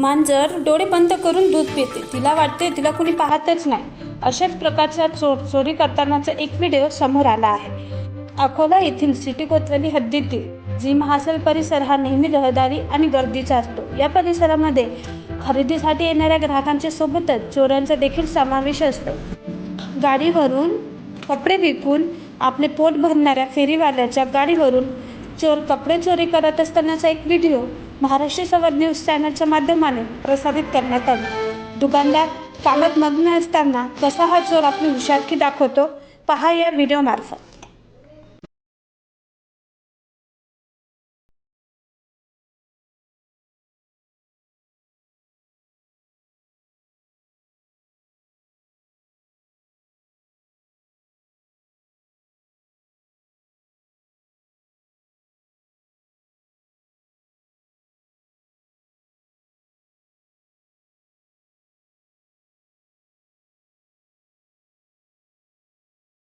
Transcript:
मांजर डोळे बंद करून दूध पिते तिला वाटते तिला कोणी पाहतच नाही. अशाच प्रकारचा चोर चोरी करतानाचा एक व्हिडिओ समोर आला आहे. अकोला येथील सिटी कोतवाली हद्दीतील जी महासल परिसर हा नेहमी रहदारी आणि गर्दीचा असतो. या परिसरामध्ये खरेदीसाठी येणाऱ्या ग्राहकांच्या सोबतच चोरांचा देखील समावेश असतो. गाडीवरून कपडे विकून आपले पोट भरणाऱ्या फेरीवाल्याच्या गाडीवरून चोर कपडे चोरी करत असतानाचा एक व्हिडिओ महाराष्ट्र संवाद न्यूज चॅनलच्या माध्यमाने प्रसारित करण्यात आली. दुकानदार कामात मग्न असताना कसा हा चोर आपली हुशारकी दाखवतो पहा या व्हिडिओ मार्फत.